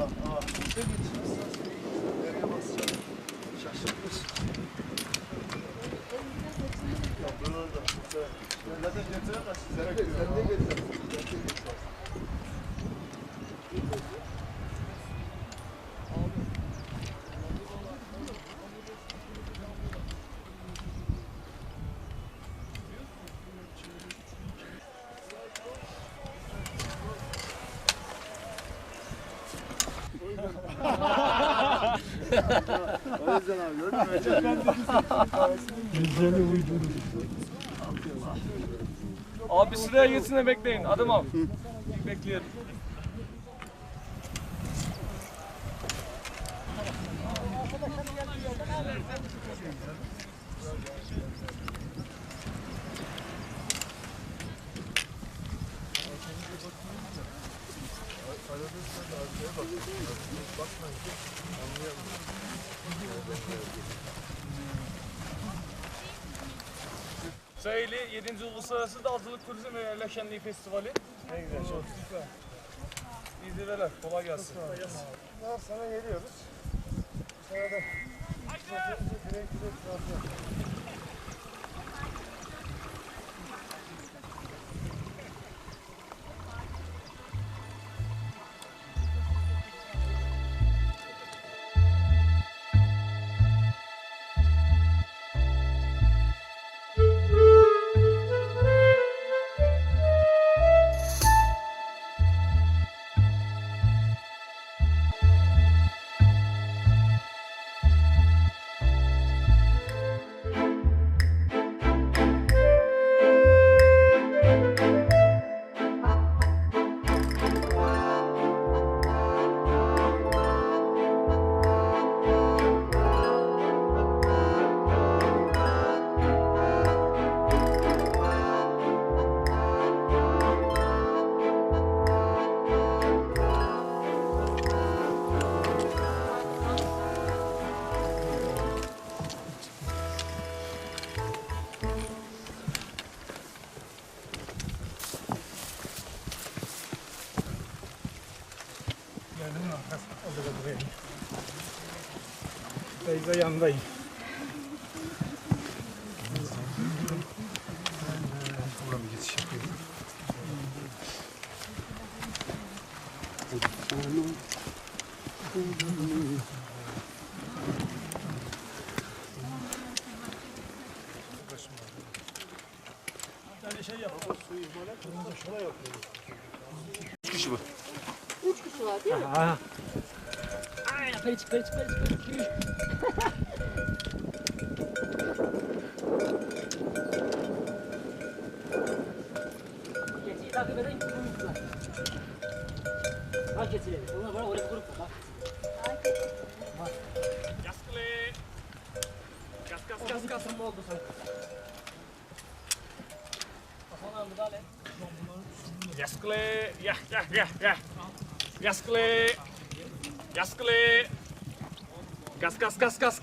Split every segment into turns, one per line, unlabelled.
aa. İşte geçeceğiz. Nereye basacağım? Şaşırmış. Ya. Zaten getiremez. Sen de getiremezsin. Sen de getiremezsin. Gördün mü?
Abi sıraya geçsin de bekleyin. Adım al. Bekleyelim. Sayılı 7. Uluslararası Dağcılık Turizm ve Yerleşenliği Festivali. Ne güzel. Çok süper. İyi zirveler. Kolay gelsin.
Daha sana geliyoruz. Da direkt direkt
yandayım.
Buradan bir geçiş yapayım.
Üç kişi var değil mi?
Aha.
Ay, yukarı çık, yukarı çık, yukarı çık. Yürü. Keçiyi takip edin, uyuttular. Bak keçileri, onlar bana oraya grup bak.
Yaskılı. Kas kas kas
Kas
kas.
kasım oldu sanki. Kafana müdahale.
Yaskılı. Yah yah yah yah. Yaskılı. Yaskılı. Kas kas kas kas.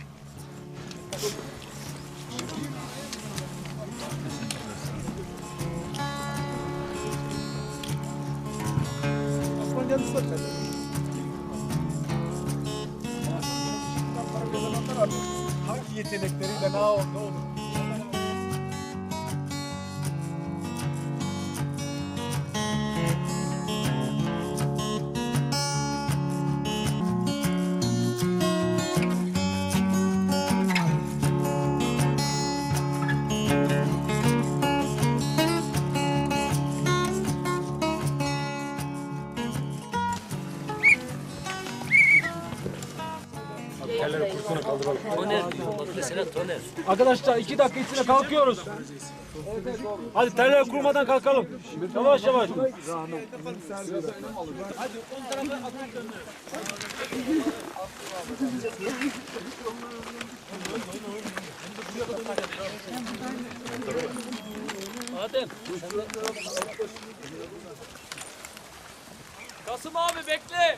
Kendisi de kendisi.
Hangi yetenekleriyle ne oldu ne Arkadaşlar iki dakika içinde kalkıyoruz. Hadi terler kurmadan kalkalım. Yavaş yavaş.
Adem,
Kasım abi bekle.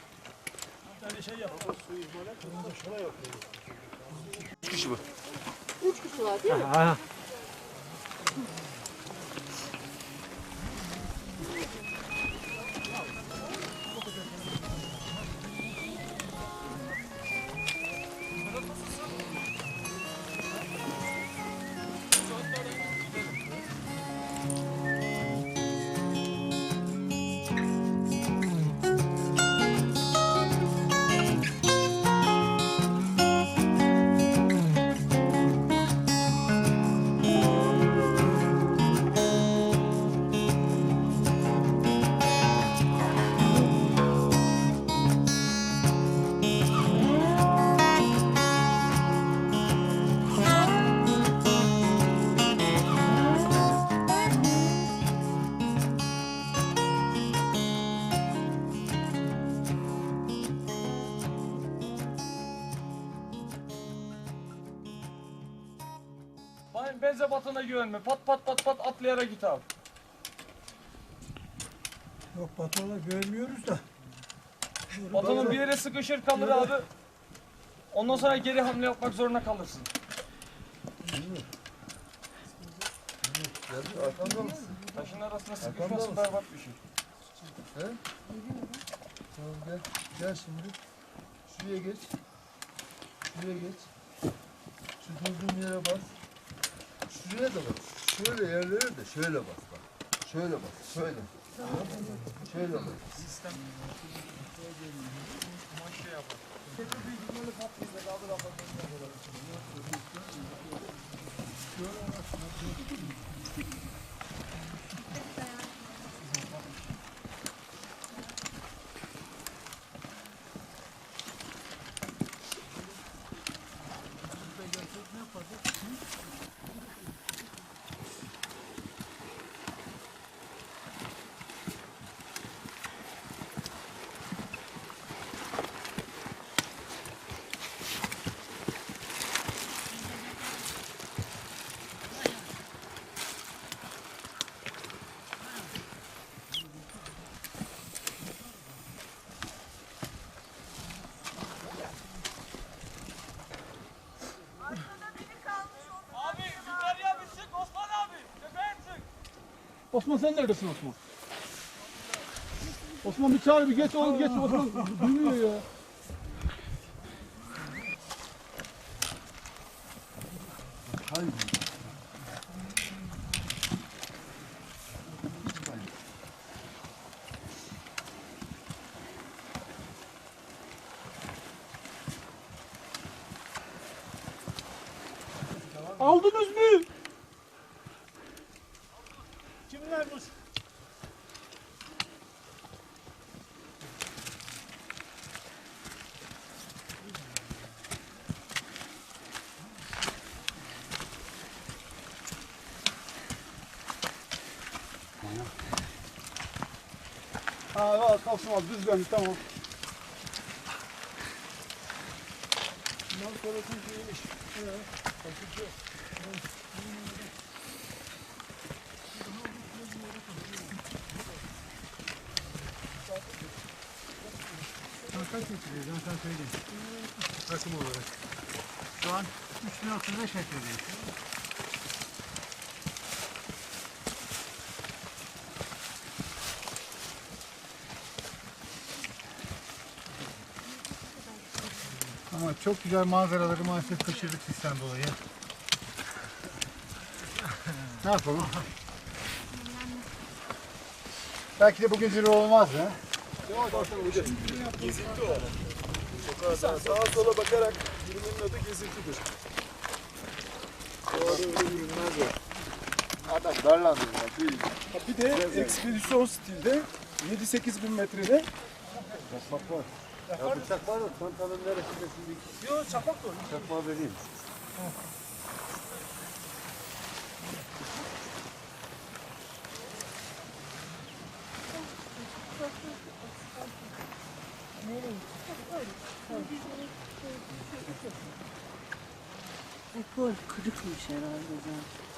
Aha.
Bayım benze batına güvenme. Pat pat pat pat atlayarak git abi.
Yok patrona güvenmiyoruz da.
Batonun bir yere sıkışır kalır abi. Ondan sonra geri hamle yapmak zorunda kalırsın.
Geldi arkanda mısın?
Taşın arasına
Arkamda
sıkışması
mısın?
berbat bir şey.
Tamam gel. Gel şimdi. Şuraya geç. Şuraya geç. Şu durduğum yere bas. Şuraya da bas. Şöyle yerlere de şöyle bas bak. Şöyle bas. Şöyle. Şöyle bas.
Abi Osman
sen neredesin Osman? Osman bir çağır bir geç oğlum geç Osman duymuyor ya. Aldınız mı?
Kimler bu?
Ha al kalsın al düz dön tamam.
Bundan sonrası iyiymiş. Kaç getiriyor ben sana söyleyeyim. Takım olarak. Şu an 3035 metre çok güzel manzaraları maalesef kaçırdık sistem dolayı. ne yapalım? Belki de bugün zirve olmaz mı?
Sağa, sağa sola bakarak yürümenin adı gezintidir. Doğru öyle yürünmez o. Adam darlandı ya. Değil. Bir de ekspedisyon stilde 7-8 bin metrede çakmak var. Ya bıçak var mı? Çantanın neresinde şimdi?
Yok çapak var.
Çakmağı vereyim.
Ekol kırıkmış herhalde zaten.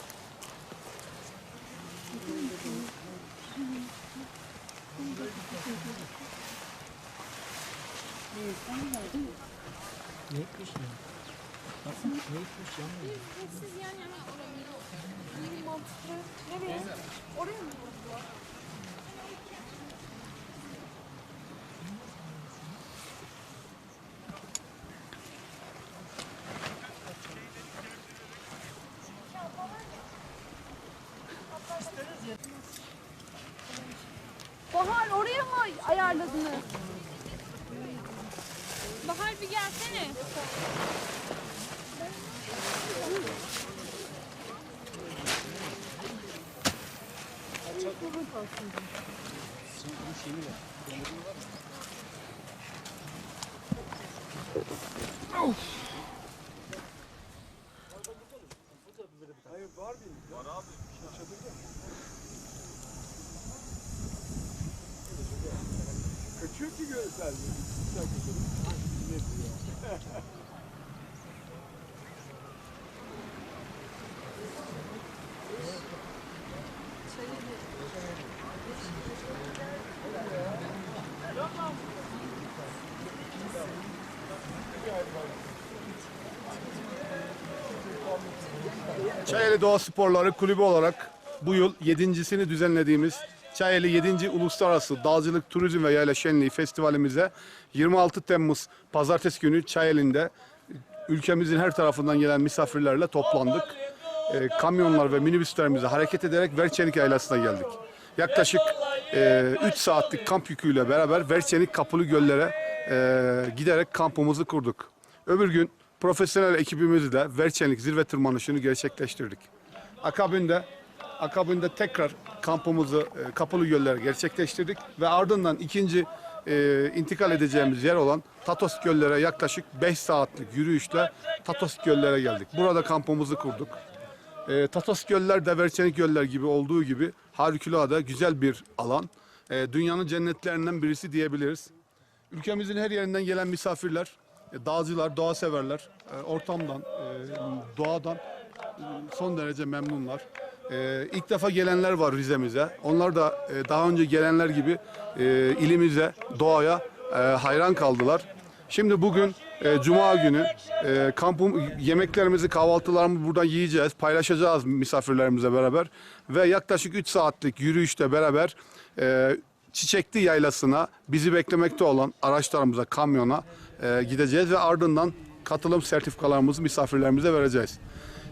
Siz yan yana olabilir. Mantıklı. Nereye? Oraya mı? Bahar Çok olur aslında. Senin bunun şeyini ver. Kömürünü var mı? Of. Hayır var bir. Var abi. Çadırda. Kaçıyor ki görselde. Ne diyor?
Çayeli Doğa Sporları Kulübü olarak bu yıl yedincisini düzenlediğimiz Çayeli 7. Uluslararası Dağcılık, Turizm ve Yayla Şenliği Festivalimize 26 Temmuz Pazartesi günü Çayeli'nde ülkemizin her tarafından gelen misafirlerle toplandık. Ee, kamyonlar ve minibüslerimize hareket ederek Verçenik Yaylası'na geldik. Yaklaşık 3 saatlik kamp yüküyle beraber Verçenik Kapılı Göllere e, giderek kampımızı kurduk. Öbür gün profesyonel ekibimizle Verçenik zirve tırmanışını gerçekleştirdik. Akabinde akabinde tekrar kampımızı e, Kapılı Göllere gerçekleştirdik ve ardından ikinci e, intikal edeceğimiz yer olan Tatos Göllere yaklaşık 5 saatlik yürüyüşle Tatos Göllere geldik. Burada kampımızı kurduk. E, Tatos Göller de Verçenik Göller gibi olduğu gibi harikulade güzel bir alan. E, dünyanın cennetlerinden birisi diyebiliriz. Ülkemizin her yerinden gelen misafirler, dağcılar, doğa severler, e, ortamdan, e, doğadan e, son derece memnunlar. E, ilk defa gelenler var Rize'mize. Onlar da e, daha önce gelenler gibi e, ilimize, doğaya e, hayran kaldılar. Şimdi bugün e, Cuma günü e, kampım yemeklerimizi, kahvaltılarımızı buradan yiyeceğiz, paylaşacağız misafirlerimizle beraber ve yaklaşık 3 saatlik yürüyüşle beraber e, Çiçekli Yaylası'na bizi beklemekte olan araçlarımıza, kamyona e, gideceğiz ve ardından katılım sertifikalarımızı misafirlerimize vereceğiz.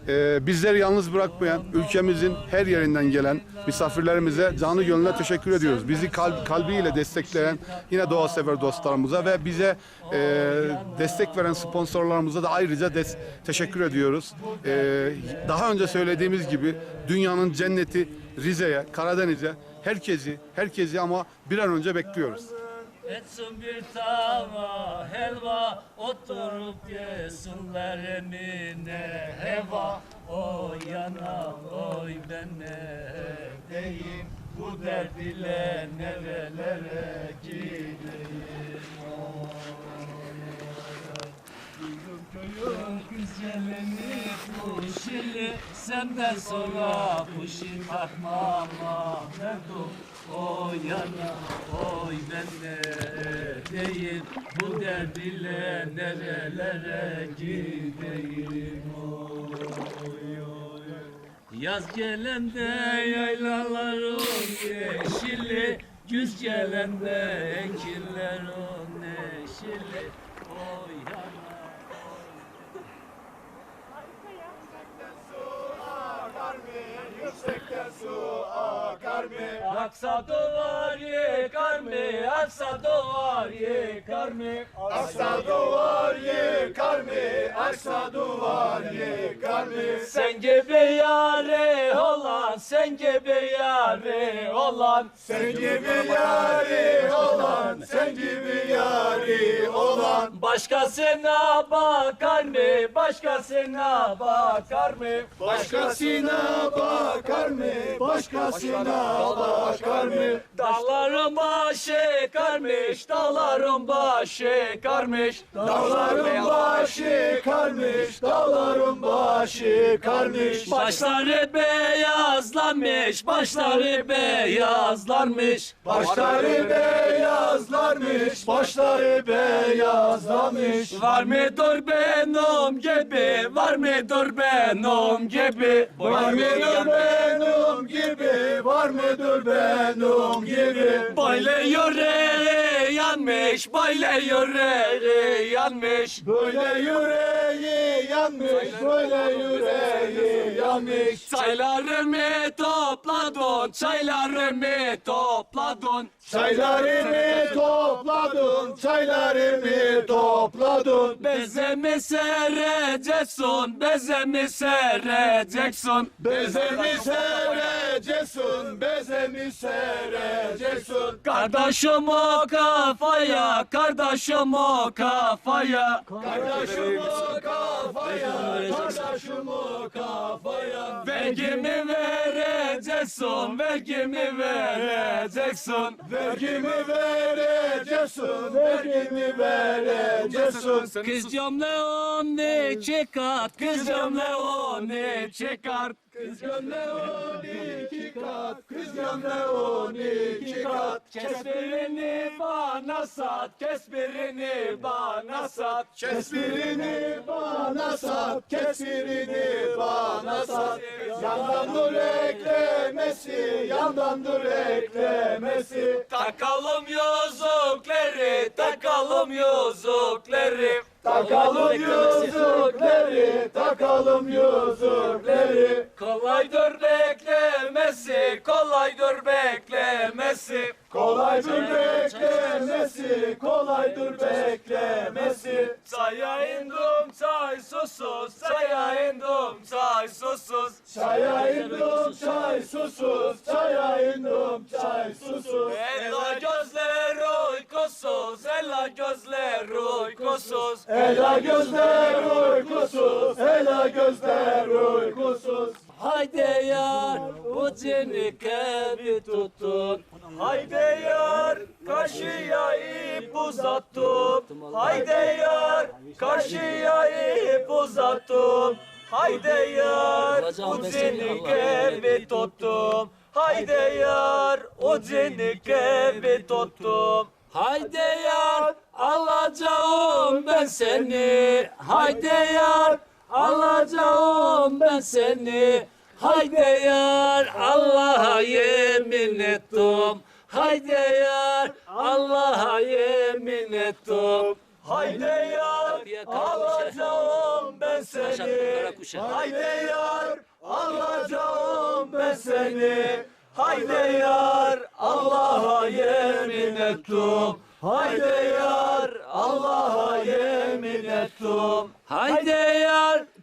E, bizleri yalnız bırakmayan, ülkemizin her yerinden gelen misafirlerimize canı gönülden teşekkür ediyoruz. Bizi kalp, kalbiyle destekleyen yine doğa sever dostlarımıza ve bize e, destek veren sponsorlarımıza da ayrıca teşekkür ediyoruz. E, daha önce söylediğimiz gibi dünyanın cenneti Rize'ye, Karadeniz'e herkesi, herkesi ama bir an önce bekliyoruz.
Etsin bir tava helva oturup yesinler emine heva. Oy yana oy ben ne deyim bu dert ile nerelere gideyim? Köyün güzelini kuşili Senden sonra kuşi takmam Mehmetum Oy yana oy ben ne deyim Bu dert ile nerelere gideyim? Oy oy. Yaz gelende yaylaların yeşili Güz gelende ekinlerin neşili. Oy yana Aksa duvar yıkar mı? Aksa duvar yıkar mı? Aksa duvar yıkar mı? Aksa duvar yıkar mı? Sen gibi yare olan, sen gibi yare olan, sen gibi yare olan, sen gibi yare olan. Başkasına bakar mı? Başkasına bakar mı? Başkasına bakar mı? Başkasına bakar akar mı? Dağların başı karmış, dağların başı karmış. Dağların başı karmış, dağların başı karmış. Başları beyazlanmış, başları beyazlanmış. Başları beyazlarmış, başları beyazlamış. Var mıdır benim gibi, var mıdır benim gibi? Var mıdır benim gibi, var mıdır benim gibi? Böyle yüreği yanmış, böyle yüreği yanmış. Böyle yüreği yanmış, böyle yüreği yanmış. Çaylarımı topladın, çaylarımı topladın. Çaylarımı topladın, çaylarımı topladın. Bezemi sereceksin, bezemi sereceksin. Bezemi sereceksin, bezemi sereceksin. Kardeşim o kafaya, kardeşim o kafaya. Kardeşim o kafaya, kardeşim o kafaya. Vergimi vereceksin, vergimi vereceksin. Vergimi vereceksin, vergimi vereceksin. Kızcağım ne çıkart, kızcağım ne çıkart. Kızcağım ne iki kat, kızcağım ne iki kat. Kes birini bana sat, kes birini bana sat. Kes birini bana sat, kes birini bana sat. Yandan dur eklemesi, yandan dur eklemesi. Takalım yüzükleri, takalım yüzükleri. Takalım yüzükleri, takalım yüzükleri. Kolaydır beklemesi, kolaydır beklemesi. Kolaydır beklemesi, kolaydır beklemesi. Çaya indim çay susuz, çaya indim çay susuz. Çaya indim çay susuz, çaya indim çay susuz. Ela gözler uykusuz, ela gözler uykusuz. Ela gözler uykusuz, ela gözler uykusuz. Haydi yar ucunu kebi tutun. Haydi yar karşıya ip uzattım. Haydi yar karşıya ip uzattım. Haydi yar ucunu kebi tuttum. Haydi yar ucunu kebi tuttum. Haydi yar alacağım ben seni. Haydi yar alacağım ben seni. Haydi yar Allah'a yemin ettim. Haydi yar Allah'a yemin ettim. Haydi yar alacağım ben seni. Haydi yar alacağım ben seni. Haydi yar Allah'a yemin ettim. Haydi yar Allah'a yemin ettim. Haydi yar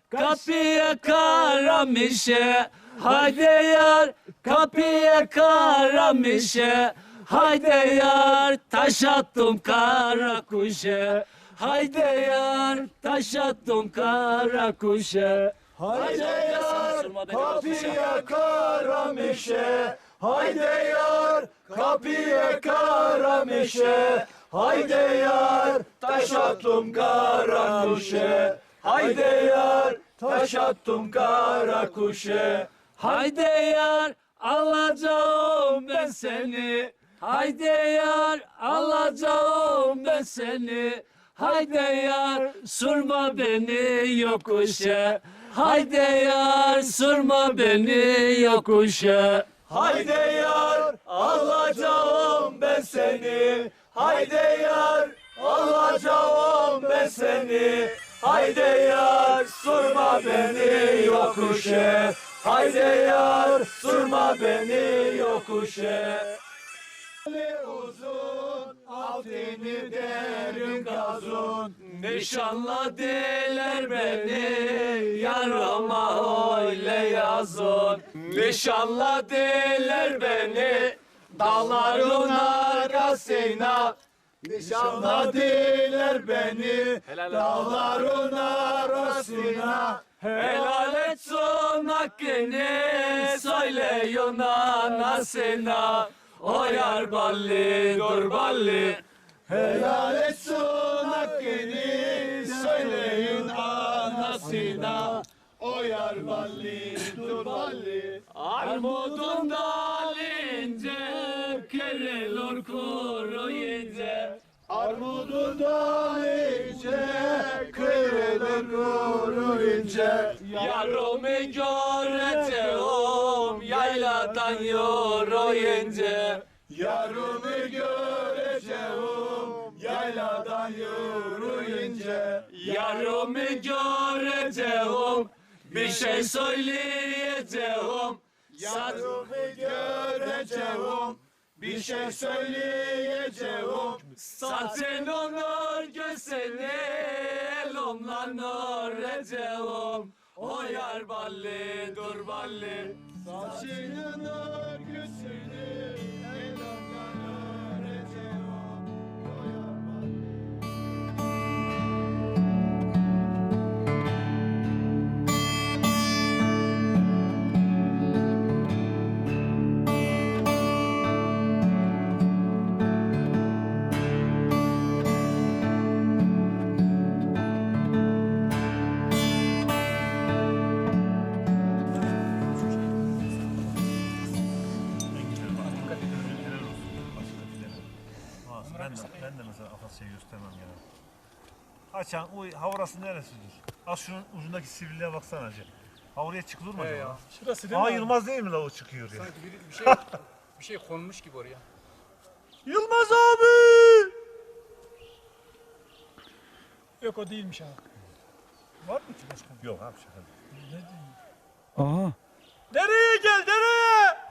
kapıya karamışe. Haydi yar kapıya karamışe. Haydi yar taş attım kara kuşa. Haydi yar taş attım kara kuşa. Haydi yar kapıya karamışe. Haydi yar kapıya karamışe. Haydi yar taş attım kara kuşa. Haydi yar taş attım kara kuşa. Haydi yar alacağım ben seni. Haydi yar alacağım ben seni. Haydi yar sürma beni yokuşa. Haydi yar sürma beni yokuşa. Haydi yar alacağım ben seni. Haydi yar alacağım ben seni. Haydi yar sürma beni yokuşa. Haydi yar sürma beni yokuşa. uzun altını derin kazun Nişanla diler beni yarıma öyle yazın Nişanla diler beni dağların arkasına Nişanla diler beni dağların arasına. Helal etsin hakkını söyle Yunan anasına O yar balli dur balli.
Helal etsin Akdeniz söyleyin anasına O yar balli dur balli.
Armudun dalince Kerelor kuruyunca
Armudun dalince kırılır kuruyunca
Yarımı göreceğim Yayladan yürüyünce
Yarımı göreceğim yayladan yürüyünce
Yarımı göreceğim Bir şey söyleyeceğim
Yarımı göreceğim bir şey söyleyeceğim.
Saçın onur gözüne Elimle nur edeceğim. O yar balli dur balli
Saçının örgüsünü
Afasya'yı göstermem ya. Açan, uy, havrası neresidir? Az şunun ucundaki sivriliğe baksana hacı. Havraya çıkılır mı acaba?
Şurası
Aa Yılmaz değil mi la o çıkıyor ya?
Sanki bir, bir şey bir şey konmuş gibi oraya.
Yılmaz abi!
Yok o değilmiş abi. Var mı ki başkan?
Yok abi şaka değil.
Nereye gel nereye?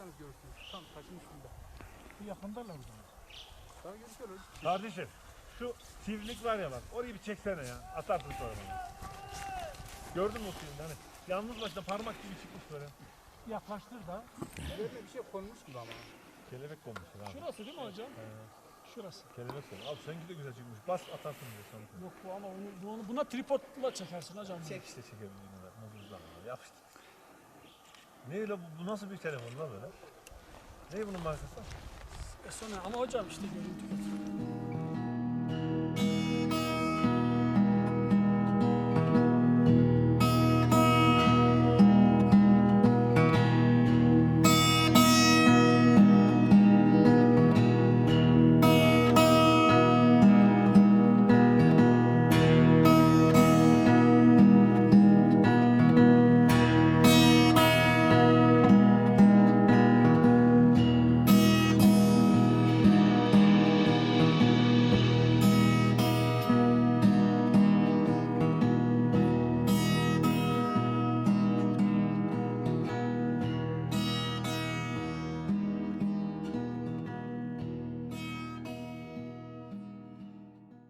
Ayağa kalkarsanız görürsünüz. Tam taşın üstünde.
Yakındalar o zaman.
Daha görüşürüz.
Kardeşim şu sivrilik var ya bak orayı bir çeksene ya. Atarsın sonra bana. Gördün mü o sivrilik hani? Yalnız başına parmak gibi çıkmış böyle.
Yaklaştır da.
Böyle bir şey konmuş gibi ama.
Kelebek konmuştur abi.
Şurası değil mi hocam? Şurası.
Kelebek konmuş. Abi seninki de güzel çıkmış. Bas atarsın diyor sana.
Yok bu ama onu, bunu, buna tripodla çekersin hocam. bunu.
Çek işte çekebildiğini de. Muzuzdan yapıştır. Ne öyle bu, bu nasıl bir telefon lan böyle? Ne bunun markası?
E sonra ama hocam işte görüntü.